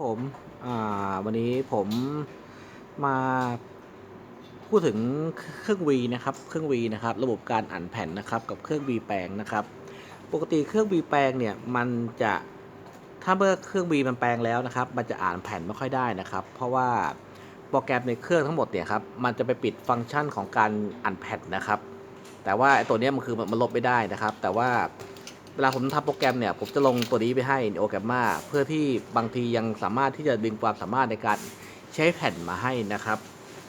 ผมวันนี้ผมมาพูดถึงเครื่อง V นะครับ เครื่อง V นะครับ ระบบการอ่านแผ่นนะครับ กับเครื่อง V แปลงนะครับ ปกติเครื่อง V แปลงเนี่ย มันจะถ้าเมื่อเครื่อง V มันแปลงแล้วนะครับ มันจะอ่านแผ่นไม่ค่อยได้นะครับ เพราะว่าโปรแกรมในเครื่องทั้งหมดเนี่ยครับ มันจะไปปิดฟังก์ชันของการอ่านแผ่นนะครับ แต่ว่าตัวนี้มันคือมันลบไม่ได้นะครับ แต่ว่า เวลาผมทำโปรแกรมเนี่ยผมจะลงตัวนี้ไปให้โอแกรมมาเพื่อที่บางทียังสามารถที่จะดึงความสามารถในการใช้แผ่นมาให้นะครับ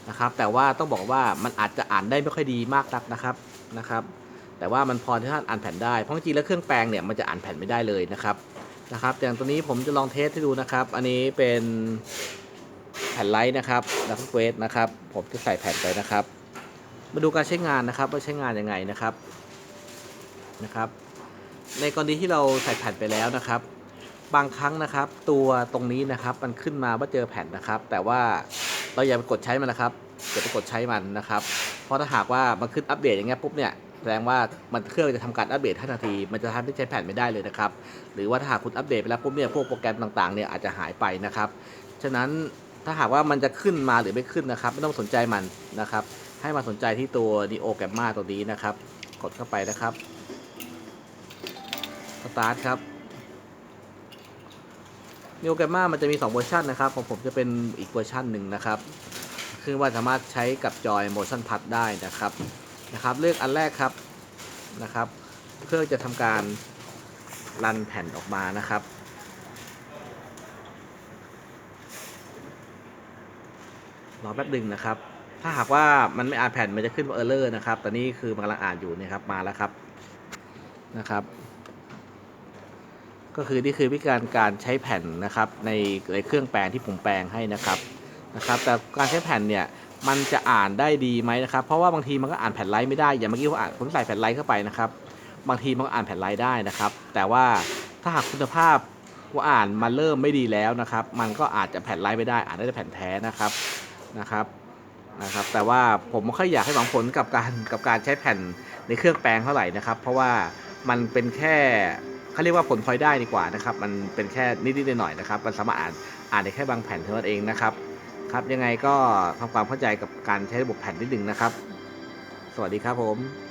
นะครับ แต่ว่าต้องบอกว่ามันอาจจะอ่านได้ไม่ค่อยดีมากนักนะครับนะครับ แต่ว่ามันพอที่จะอ่านแผ่นได้เพราะจริงแล้วเครื่องแปลงเนี่ยมันจะอ่านแผ่นไม่ได้เลยนะครับนะครับ อย่างตัวนี้ผมจะลองเทสให้ดูนะครับ อันนี้เป็นแผ่นไลท์นะครับดับเบิลเนะครับ ผมจะใส่แผ่นไปนะครับ มาดูการใช้งานนะครับว่าใช้งานยังไงนะครับนะครับ ในกรณีที่เราใส่แผ่นไปแล้วนะครับ บางครั้งนะครับ ตัวตรงนี้นะครับมันขึ้นมาว่าเจอแผ่นนะครับ แต่ว่าเราอย่าไปกดใช้มันนะครับอย่าไปกดใช้มันนะครับ เพราะถ้าหากว่ามันขึ้นอัปเดตอย่างเงี้ยปุ๊บเนี่ยแสดงว่ามันเครื่องจะทำการอัปเดตทันทีมันจะทำให้ใช้แผ่นไม่ได้เลยนะครับ หรือว่าถ้าหากคุณอัปเดตไปแล้วปุ๊บเนี่ยพวกโปรแกรมต่างๆเนี่ยอาจจะหายไปนะครับฉะนั้นถ้าหากว่ามันจะขึ้นมาหรือไม่ขึ้นนะครับ ไม่ต้องสนใจมันนะครับ ให้มาสนใจที่ตัว Neo Gamma ตัวนี้นะครับ กดเข้าไปนะครับ สตาร์ทครับ Neo Gamma มันจะมี 2 เวอร์ชันนะครับ ของผมจะเป็นอีกเวอร์ชันหนึ่งนะครับ คือว่าสามารถใช้กับจอย motion plus ได้นะครับนะครับ เลือกอันแรกครับนะครับเครื่อจะทำการรันแผ่นออกมานะครับรอแป๊บหนึ่งนะครับ ถ้าหากว่ามันไม่อ่านแผ่นมันจะขึ้นว่า error นะครับ ตอนนี้คือมันกำลังอ่านอยู่นะครับ มาแล้วครับ นะครับ ก็คือนี่คือวิธีการการใช้แผ่นนะครับในในเครื่องแปลงที่ผมแปลงให้นะครับนะครับ แต่การใช้แผ่นเนี่ยมันจะอ่านได้ดีไหมนะครับ เพราะว่าบางทีมันก็อ่านแผ่นไลท์ไม่ได้อย่างเมื่อกี้ผมอ่านผมใส่แผ่นไลท์เข้าไปนะครับ บางทีมันก็อ่านแผ่นไลท์ได้นะครับ แต่ว่าถ้าหากคุณภาพว่าอ่านมันเริ่มไม่ดีแล้วนะครับ มันก็อาจจะแผ่นไลท์ไม่ได้อ่านได้แต่แผ่นแท้นะครับนะครับนะครับ แต่ว่าผมไม่ค่อยอยากให้หวังผลกับการกับการใช้แผ่นในเครื่องแปลงเท่าไหร่นะครับ เพราะว่ามันเป็นแค่ เขาเรียกว่าผลพลอยได้ดีกว่านะครับ มันเป็นแค่นิดๆหน่อยๆนะครับ มันสามารถอ่านอ่านได้แค่บางแผ่นเท่านั้นเองนะครับ ครับยังไงก็ทำความเข้าใจกับการใช้ระบบแผ่นนิดนึงนะครับ สวัสดีครับผม